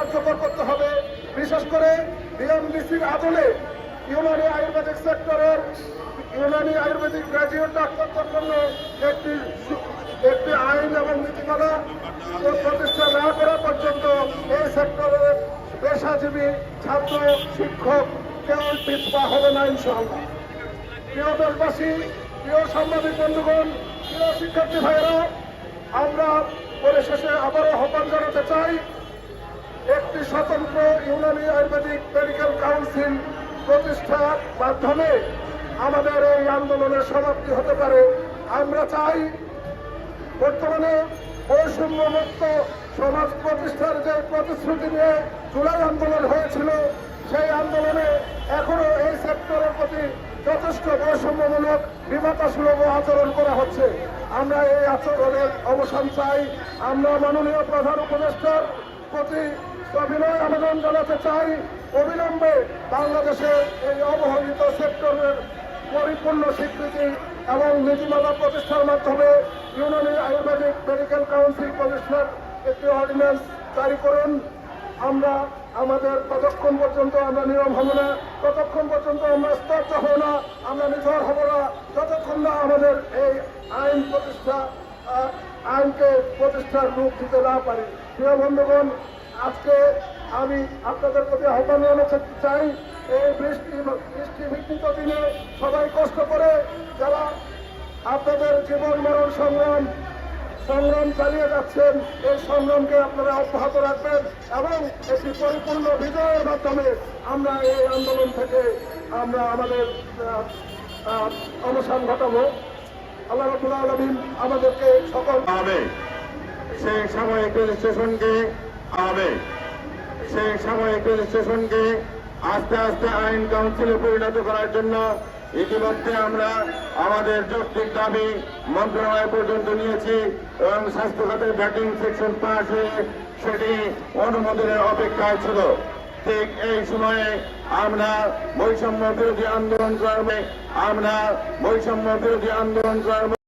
কার্যকর করতে হবে। বিশেষ করে বিএমডিসির আদলে ইউনানি আয়ুর্বেদিক সেক্টরের ইউনানি আয়ুর্বেদিক গ্র্যাজুয়েট ডাক্তারদের জন্য একটি একটি আইন এবং নীতিমালা প্রতিষ্ঠা না করা পর্যন্ত এই সেক্টরের পেশাজীবী ছাত্র, শিক্ষক কেউ পিছপা হবে না, ইনশাআল্লাহ। প্রিয় দেশবাসী, প্রিয় সাংবাদিক বন্ধুগণ, প্রিয় শিক্ষার্থী ভাইয়েরা, আমরা পরিশেষে আবারও আহ্বান জানাতে চাই। স্বতন্ত্র ইউনানি আয়ুর্বেদিক মেডিকেল কাউন্সিল প্রতিষ্ঠার মাধ্যমে আমাদের এই আন্দোলনের সমাপ্তি হতে পারে। আমরা চাই বর্তমানে বৈষম্য মুক্ত সমাজ প্রতিষ্ঠার যে প্রতিশ্রুতি নিয়ে জুলাই আন্দোলন হয়েছিল, সেই আন্দোলনে এখনও এই সেক্টরের প্রতি যথেষ্ট বৈষম্যমূলক বিমাতা সুলভ আচরণ করা হচ্ছে। আমরা এই আচরণের অবসান চাই। আমরা মাননীয় প্রধান উপদেষ্টার প্রতি অভিনয় আবেদন জানাতে চাই। অবিলম্বে বাংলাদেশে এই অবহেলিত সেক্টরের পরিপূর্ণ স্বীকৃতি এবং নীতিমালা প্রতিষ্ঠার মাধ্যমে ইউনানি আয়ুর্বেদিক মেডিকেল কাউন্সিল প্রতিষ্ঠার একটি অর্ডিন্যান্স জারি করুন। আমরা আমাদের ততক্ষণ পর্যন্ত আমরা নীরব হব না। ততক্ষণ পর্যন্ত আমরা স্তব্ধ হব না। আমরা নিথর হব না। যতক্ষণ না আমাদের এই আইন প্রতিষ্ঠা আইনকে প্রতিষ্ঠার রূপ দিতে না পারি। প্রিয় বন্ধুগণ, আজকে আমি আপনাদের প্রতি আহ্বান জানাতে চাই, এই বৃষ্টি বৃষ্টি ভিত্তিত দিনে সবাই কষ্ট করে যারা আপনাদের জীবন মরণ সংগ্রাম সংগ্রাম চালিয়ে যাচ্ছেন, এই সংগ্রামকে আপনারা অব্যাহত রাখবেন এবং একটি পরিপূর্ণ বিজয়ের মাধ্যমে আমরা এই আন্দোলন থেকে আমরা আমাদের অবসান ঘটাবো। আল্লাহ রবুল্লা আলমিন আমাদেরকে সকল হবে সেই সাময়িক রেজিস্ট্রেশনকে হবে সেই সাময়িক রেজিস্ট্রেশনকে আস্তে আস্তে আইন কাউন্সিলে পরিণত করার জন্য ইতিমধ্যে আমরা আমাদের যৌক্তিক দাবি মন্ত্রণালয় পর্যন্ত নিয়েছি এবং স্বাস্থ্য খাতের ব্যাটিং সেকশন পাশ হয়ে সেটি অনুমোদনের অপেক্ষায় ছিল। ঠিক এই সময়ে আমরা বৈষম্য বিরোধী আন্দোলন করবে আমরা বৈষম্য বিরোধী আন্দোলন কর্মে